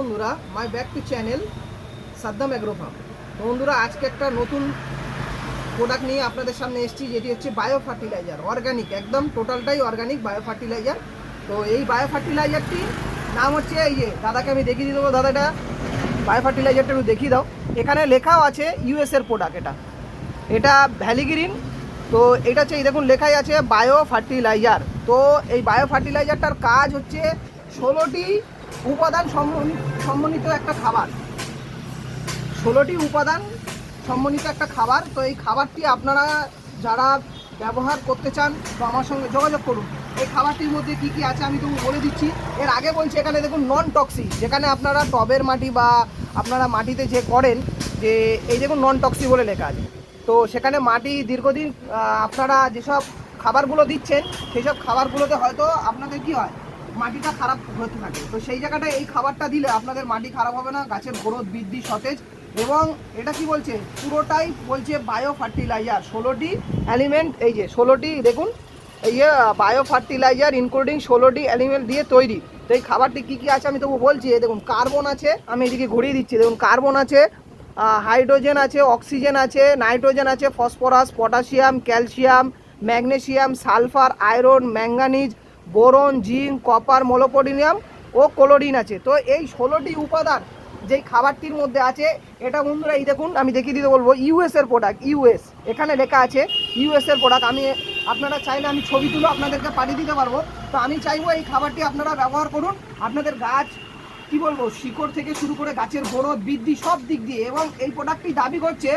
বন্ধুরা my back to channel Saddam agro farm তো বন্ধুরা, আজকে একটা নতুন প্রোডাক্ট নিয়ে আপনাদের সামনে এসেছি, যেটি হচ্ছে বায়ো ফার্টিলাইজার অর্গানিক একদম টোটালটাই অর্গানিক বায়ো ফার্টিলাইজার তো এই বায়ো ফার্টিলাইজারটি নাম হচ্ছে, এই যে, দাদাকে আমি দেখিয়ে দিয়ে দেবো, দাদাটা। বায়ো ফার্টিলাইজারটা একটু দেখিয়ে দাও। এখানে লেখাও আছে ইউএস এর প্রোডাক্ট এটা। এটা ভ্যালিগ্রিন। তো এটা হচ্ছে, এই দেখুন, লেখাই আছে বায়ো ফার্টিলাইজার তো এই বায়ো ফার্টিলাইজারটার কাজ হচ্ছে, ষোলোটি উপাদান সম্বনি- সমন্বিত একটা খাবার। ষোলোটি উপাদান সম্বন্ধিত একটা খাবার, তো এই খাবারটি আপনারা যারা ব্যবহার করতে চান তো আমার সঙ্গে যোগাযোগ করুন, এই খাবারটির মধ্যে কি কি আছে আমি তবু বলে দিচ্ছি। এর আগে বলছি, এখানে দেখুন নন টক্সি যেখানে আপনারা টবের মাটি বা আপনারা মাটিতে যে করেন, যে এই দেখুন নন টক্সি বলে লেখা আছে। তো সেখানে মাটি দীর্ঘদিন আপনারা যেসব খাবারগুলো দিচ্ছেন সেই সব খাবারগুলোতে হয়তো আপনাদের কি হয় মাটিটা খারাপ হতে থাকে। তো সেই জায়গাটায় এই খাবারটা দিলে আপনাদের মাটি খারাপ হবে না, গাছের গ্রোথ বৃদ্ধি, সতেজ এবং এটা কি বলছে? পুরোটাই বলছে বায়ো ফার্টিলাইজার ষোলোটি অ্যালিমেন্ট এই যে ষোলোটি, দেখুন, এই যে বায়ো ফার্টিলাইজার ইনক্লুডিং ষোলোটি এলিমেন্ট দিয়ে তৈরি। তো এই খাবারটি কী কী আছে আমি তবু বলছি দেখুন কার্বন আছে, আমি এদিকে ঘুরিয়ে দিচ্ছি, দেখুন কার্বন আছে হাইড্রোজেন আছে অক্সিজেন আছে নাইট্রোজেন আছে phosphorus potassium calcium magnesium sulphur iron manganese boron, zinc, copper molybdenum ও ক্লোরিন আছে। তো এই ষোলোটি উপাদান যেই খাবারটির মধ্যে আছে, এটা বন্ধুরা, এই দেখুন, আমি দেখিয়ে দিতে বলব ইউএসের প্রোডাক্ট ইউএস এখানে লেখা আছে ইউএস এর প্রোডাক্ট আমি, আপনারা চাইলে আমি ছবি তুলে আপনাদেরকে পাঠিয়ে দিতে পারব। তো আমি চাইব এই খাবারটি আপনারা ব্যবহার করুন। আপনাদের গাছ, কি বলব, শিকড় থেকে শুরু করে গাছের গ্রোথ বৃদ্ধি সব দিক দিয়ে এবং এই প্রোডাক্টটি দাবি করছে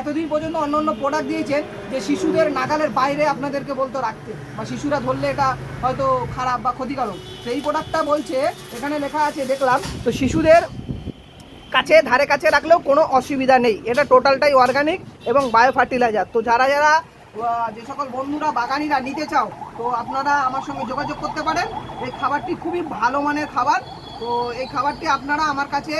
এতদিন পর্যন্ত অন্য অন্য প্রোডাক্ট দিয়েছেন যে শিশুদের নাগালের বাইরে আপনাদেরকে বলতো রাখতে। বা শিশুরা ধরলে এটা হয়তো খারাপ বা ক্ষতিকারক। সেই প্রোডাক্টটা বলছে, এখানে লেখা আছে, দেখলাম, তো শিশুদের কাছে, ধারে কাছে রাখলেও কোনো অসুবিধা নেই। এটা টোটালটাই অর্গানিক এবং বায়ো ফার্টিলাইজার তো যারা যারা যে সকল বন্ধুরা, বাগানিরা নিতে চাও, তো আপনারা আমার সঙ্গে যোগাযোগ করতে পারেন। এই খাবারটি খুবই ভালো মানের খাবার। তো এই খাবারটি আপনারা আমার কাছে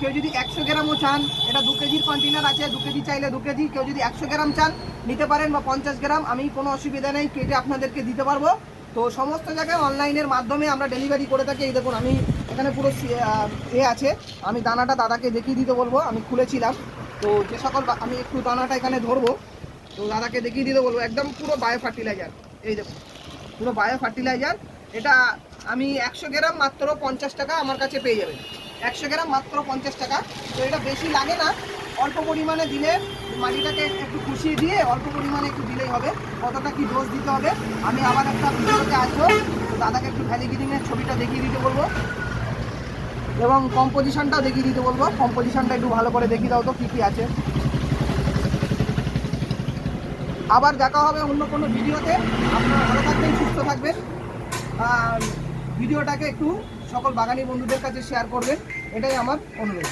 কেউ যদি একশো গ্রামও চান, এটা দু কেজির কন্টেনার আছে, দু কেজি চাইলে দু কেজি, কেউ যদি একশো গ্রাম চান, নিতে পারেন বা পঞ্চাশ গ্রাম, আমি কোনো অসুবিধা নেই, কেটে আপনাদেরকে দিতে পারব। তো সমস্ত জায়গায় অনলাইনের মাধ্যমে আমরা ডেলিভারি করে থাকি। এই দেখুন, আমি এখানে পুরো এ আছে। আমি দানাটা দাদাকে দেখিয়ে দিতে বলব, আমি খুলেছিলাম। তো যে সকল আমি একটু দানাটা এখানে ধরবো। তো দাদাকে দেখিয়ে দিতে বলব, একদম পুরো বায়ো ফার্টিলাইজার এই দেখুন, পুরো বায়ো ফার্টিলাইজার এটা আমি একশো গ্রাম মাত্র পঞ্চাশ টাকা আমার কাছে পেয়ে যাবেন। একশো গ্রাম মাত্র পঞ্চাশ টাকা। তো এটা বেশি লাগে না। অল্প পরিমাণে দিলে মাটিটাকে একটু খুশিয়ে দিয়ে অল্প পরিমাণে একটু দিলেই হবে। কতটা কি ডোজ দিতে হবে, আমি আবার একটা ভিডিওতে আসব। দাদাকে একটু ভ্যালিগিরিংয়ের ছবিটা দেখিয়ে দিতে বলব। এবং কম্পোজিশনটাও দেখিয়ে দিতে বলব। কম্পোজিশনটা একটু ভালো করে দেখিয়ে দাও তো, কী কী আছে। আবার দেখা হবে অন্য কোনো ভিডিওতে। আপনারা ভালো থাকবেন, সুস্থ থাকবেন। আর ভিডিওটাকে একটু সকল বাগানি বন্ধুদের কাছে শেয়ার করবেন এটাই আমার অনুরোধ।